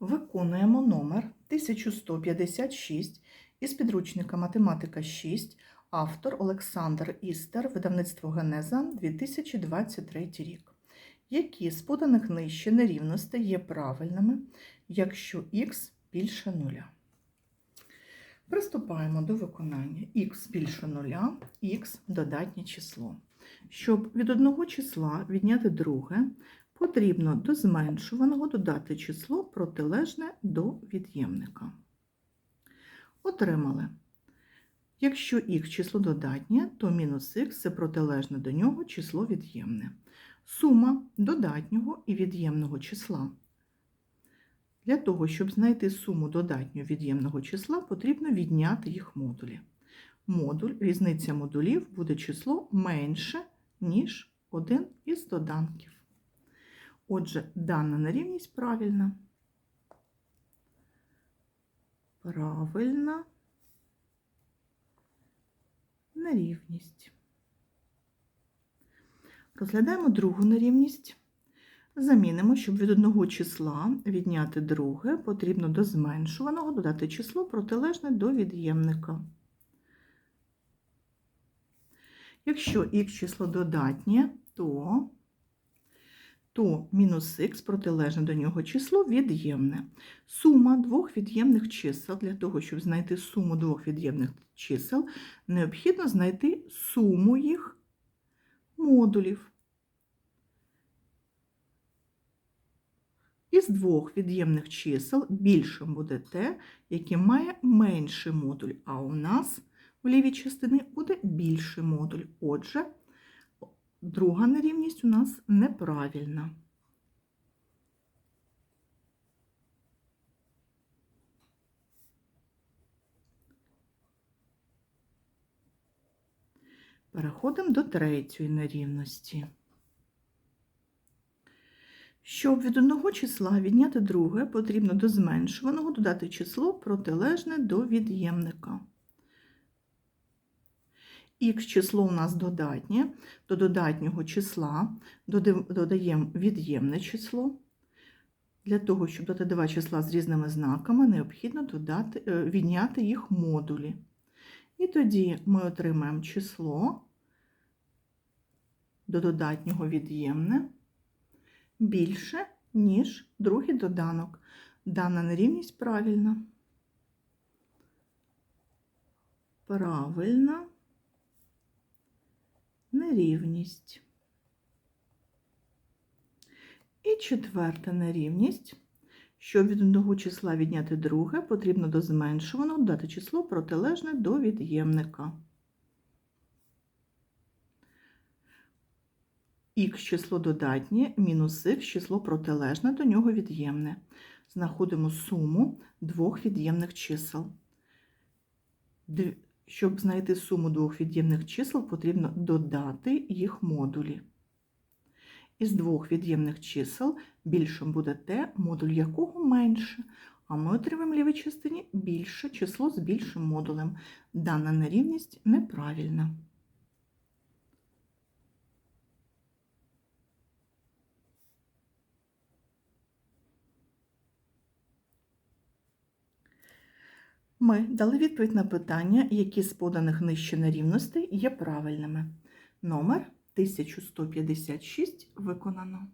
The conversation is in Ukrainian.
Виконуємо номер 1156 із підручника Математика 6, автор Олександр Істер, видавництво Генеза 2023 рік. Які з поданих нижче нерівностей є правильними, якщо х більше нуля? Приступаємо до виконання х більше нуля, х додатнє число. Щоб від одного числа відняти друге, потрібно до зменшуваного додати число протилежне до від'ємника. Отримали. Якщо х число додатнє, то мінус х це протилежне до нього число від'ємне. Сума додатнього і від'ємного числа. Для того, щоб знайти суму додатнього від'ємного числа, потрібно відняти їх модулі. Модуль, різниця модулів буде число менше, ніж один із доданків. Отже, дана нерівність правильна. Правильна нерівність. Розглядаємо другу нерівність. Замінимо, щоб від одного числа відняти друге, потрібно до зменшуваного додати число протилежне до від'ємника. Якщо х число додатнє, то то мінус х протилежне до нього число від'ємне. Сума двох від'ємних чисел. Для того, щоб знайти суму двох від'ємних чисел, необхідно знайти суму їх модулів. Із двох від'ємних чисел більшим буде те, яке має менший модуль, а у нас в лівій частині буде більший модуль. Отже, друга нерівність у нас неправильна. Переходимо до третьої нерівності. Щоб від одного числа відняти друге, потрібно до зменшуваного додати число протилежне до від'ємника. Х число у нас додатнє, до додатнього числа додаємо від'ємне число. Для того, щоб дати два числа з різними знаками, необхідно додати, відняти їх модулі. І тоді ми отримаємо число до додатнього від'ємне більше, ніж другий доданок. Дана нерівність правильна. Правильна нерівність. І четверта нерівність. Щоб від одного числа відняти друге, потрібно до зменшуваного дати число протилежне до від'ємника. Х число додатнє, мінус х число протилежне до нього від'ємне. Знаходимо суму двох від'ємних чисел. Щоб знайти суму двох від'ємних чисел, потрібно додати їх модулі. Із двох від'ємних чисел більшим буде те, модуль якого менше, а ми отримаємо в лівій частині більше число з більшим модулем. Дана нерівність неправильна. Ми дали відповідь на питання, які з поданих нижче нерівностей є правильними. Номер 1156 виконано.